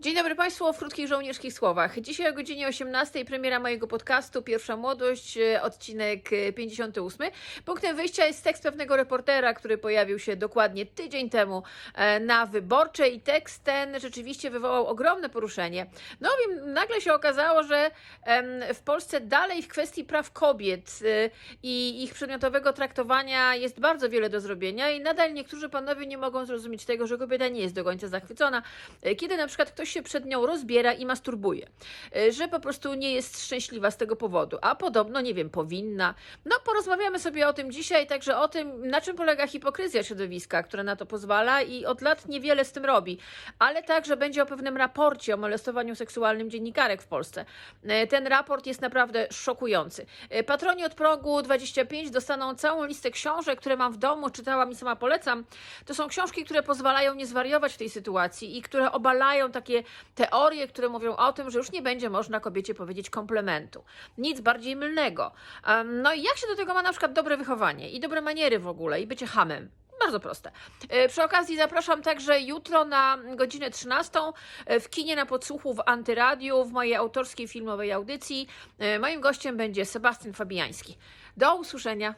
Dzień dobry Państwu w krótkich żołnierskich słowach. Dzisiaj o godzinie 18 premiera mojego podcastu Pierwsza Młodość, e, odcinek e, 58. Punktem wyjścia jest tekst pewnego reportera, który pojawił się dokładnie tydzień temu e, na Wyborczej i tekst ten rzeczywiście wywołał ogromne poruszenie. No bowiem nagle się okazało, że w Polsce dalej w kwestii praw kobiet e, i ich przedmiotowego traktowania jest bardzo wiele do zrobienia i nadal niektórzy panowie nie mogą zrozumieć tego, że kobieta nie jest do końca zachwycona, e, kiedy na przykład ktoś się przed nią rozbiera i masturbuje, e, że po prostu nie jest szczęśliwa z tego powodu, a podobno, nie wiem, powinna. No, porozmawiamy sobie o tym dzisiaj, także o tym, na czym polega hipokryzja środowiska, które na to pozwala i od lat niewiele z tym robi, ale także będzie o pewnym raporcie o molestowaniu seksualnym dziennikarek w Polsce. E, Ten raport jest naprawdę szokujący. E, Patroni od progu 25 dostaną całą listę książek, które mam w domu, czytałam i sama polecam. To są książki, które pozwalają nie zwariować w tej sytuacji i które obalają takie teorie, które mówią o tym, że już nie będzie można kobiecie powiedzieć komplementu. Nic bardziej mylnego. No i jak się do tego ma na przykład dobre wychowanie i dobre maniery w ogóle i bycie hamem? Bardzo proste. E, Przy okazji zapraszam także jutro na godzinę 13 e, w kinie na podsłuchu w Antyradiu w mojej autorskiej filmowej audycji. E, Moim gościem będzie Sebastian Fabiański. Do usłyszenia.